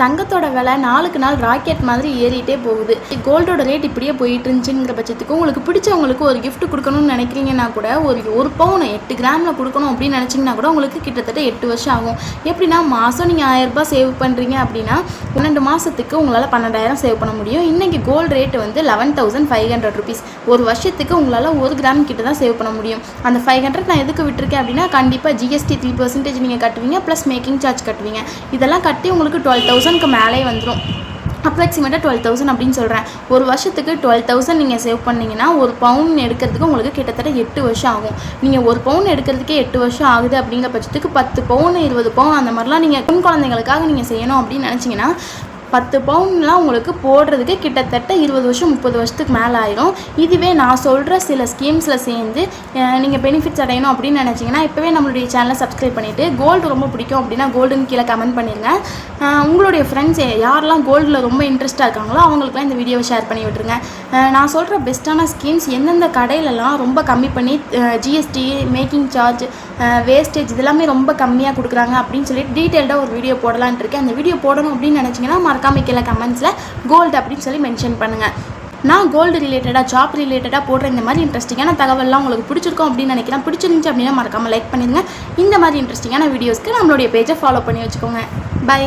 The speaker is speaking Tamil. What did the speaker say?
தங்கத்தோட விலை நாளுக்கு நாள் ராக்கெட் மாதிரி ஏறிட்டே போகுது. கோல்டோட ரேட் இப்படியே போயிட்டு இருந்துச்சுங்கிற பட்சத்துக்கு உங்களுக்கு பிடிச்சவங்களுக்கு ஒரு கிஃப்ட் கொடுக்கணும்னு நினைக்கிறீங்கன்னா கூட ஒரு ஒரு பவுன் எட்டு கிராமில் கொடுக்கணும் அப்படின்னு நினச்சிங்கன்னா கூட உங்களுக்கு கிட்டத்தட்ட எட்டு வருஷம் ஆகும். எப்படின்னா மாதம் நீங்கள் ஆயிரரூபா சேவ் பண்ணுறீங்க அப்படின்னா பன்னெண்டு மாதத்துக்கு உங்களால் பன்னெண்டாயிரம் சேவ் பண்ண முடியும். இன்றைக்கி கோல்டு ரேட் வந்து eleven thousand five hundred rupees ஒரு வருஷத்துக்கு உங்களால் ஒரு கிராம் கிட்ட தான் சேவ் பண்ண முடியும். அந்த ஃபைவ் ஹண்ட்ரட் நான் எதுக்கு விட்டுருக்கேன் அப்படின்னா கண்டிப்பாக ஜிஎஸ்டி த்ரீ பர்சன்டேஜ் நீங்கள் கட்டுவீங்க ப்ளஸ் மேக்கிங் சார்ஜ் கட்டுவீங்க. இதெல்லாம் கட்டி உங்களுக்கு டுவெல் தௌசண்ட் தௌசண்ட்க்கு மேலே வந்துடும் அப்ராக்சிமேட்டாக டுவெல் தௌசண்ட் அப்படின்னு சொல்கிறேன் ஒரு வருஷத்துக்கு டுவெல் தௌசண்ட் நீங்கள் சேவ் பண்ணிங்கன்னா ஒரு பவுன் எடுக்கிறதுக்கு உங்களுக்கு கிட்டத்தட்ட எட்டு வருஷம் ஆகும். நீங்கள் ஒரு பவுன் எடுக்கிறதுக்கே எட்டு வருஷம் ஆகுது அப்படிங்கிற பட்சத்துக்கு பத்து பவுன் இருபது பவுன் அந்த மாதிரிலாம் நீங்கள் பெண் குழந்தைங்களுக்காக நீங்கள் செய்யணும் அப்படின்னு நினச்சிங்கன்னா பத்து பவுன்லாம் உங்களுக்கு போடுறதுக்கு கிட்டத்தட்ட இருபது வருஷம் முப்பது வருஷத்துக்கு மேலே ஆயிரும். இதுவே நான் சொல்கிற சில ஸ்கீம்ஸில் சேர்ந்து நீங்கள் பெனிஃபிட்ஸ் அடையணும் அப்படின்னு நினச்சிங்கன்னா இப்போவே நம்மளுடைய சேனலை சப்ஸ்கிரைப் பண்ணிவிட்டு கோல்டு ரொம்ப பிடிக்கும் அப்படின்னா கோல்டுன்னு கீழே கமெண்ட் பண்ணிடுங்க உங்களுடைய ஃப்ரெண்ட்ஸ் யாரெல்லாம் கோல்டில் ரொம்ப இன்ட்ரெஸ்ட்டாக இருக்காங்களோ அவங்களுக்குலாம் இந்த வீடியோவை ஷேர் பண்ணி விட்டுருங்க. நான் சொல்கிற பெஸ்ட்டான ஸ்கீம்ஸ் எந்தெந்த கடையிலலாம் ரொம்ப கம்மி பண்ணி ஜிஎஸ்டி மேக்கிங் சார்ஜ் வேஸ்டேஜ் இதெல்லாமே ரொம்ப கம்மியாக கொடுக்குறாங்க அப்படின்னு சொல்லிட்டு டீட்டெயில்டாக ஒரு வீடியோ போடலான்ட்டு இருக்கேன். அந்த வீடியோ போடணும் அப்படின்னு நினச்சிங்கன்னா மறக்காம கீழே கமெண்ட்ஸில் கோல்டு அப்படின்னு சொல்லி மென்ஷன் பண்ணுங்கள் நான் கோல்டு ரிலேட்டடாக ஜாப் ரிலேட்டடாக போடுற இந்த மாதிரி இன்ட்ரெஸ்டிங்கான தகவல்லாம் உங்களுக்கு பிடிச்சிருக்கும் அப்படின்னு நினைக்கிறேன். பிடிச்சிருந்துச்சு அப்படின்னா மறக்காமல் லைக் பண்ணிடுங்க. இந்த மாதிரி இன்ட்ரெஸ்டிங்கான வீடியோஸ்க்கு நம்மளுடைய பேஜை ஃபாலோ பண்ணி வச்சுக்கோங்க. பை